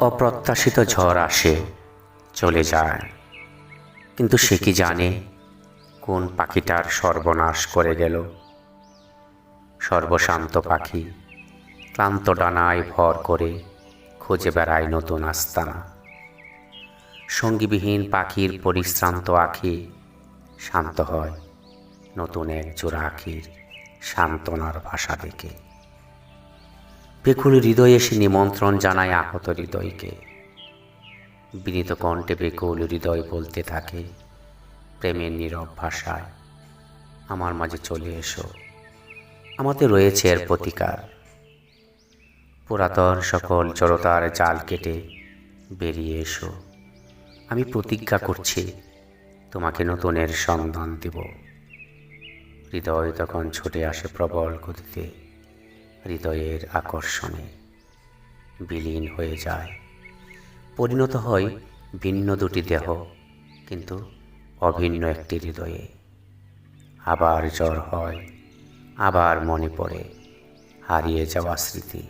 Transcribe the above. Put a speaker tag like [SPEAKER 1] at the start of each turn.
[SPEAKER 1] অপ্রত্যাশিত ঝড় আসে, চলে যায়। কিন্তু সে কি জানে কোন পাখিটার সর্বনাশ করে গেল? সর্বশান্ত পাখি ক্লান্ত ডানায় ভর করে খুঁজে বেড়ায় নতুন আস্তানা সঙ্গীবিহীন পাখির পরিশ্রান্ত আখি শান্ত হয় নতুন এক জোড়া আখির সান্ত্বনার ভাষা দেখে। বেকুল হৃদয়ে এসে নিমন্ত্রণ জানায় আহত হৃদয়কে। বিনীত কণ্ঠে বেকুল হৃদয় বলতে থাকে, প্রেমের নীরব ভাষায়, আমার মাঝে চলে এসো। আমাদের রয়েছে এর প্রতিকার। পুরাতন সকল জড়তার জাল কেটে বেরিয়ে এসো। আমি প্রতিজ্ঞা করছি, তোমাকে নতুনের সন্ধান দেব। হৃদয় তখন ছুটে আসে প্রবল গতিতে। হৃদয়ের আকর্ষণে বিলীন হয়ে যায়। পরিণত হয় ভিন্ন দুটি দেহ, কিন্তু অভিন্ন একটি হৃদয়ে। আবার জ্বর হয়, আবার মনে পড়ে, হারিয়ে যাওয়া স্মৃতি।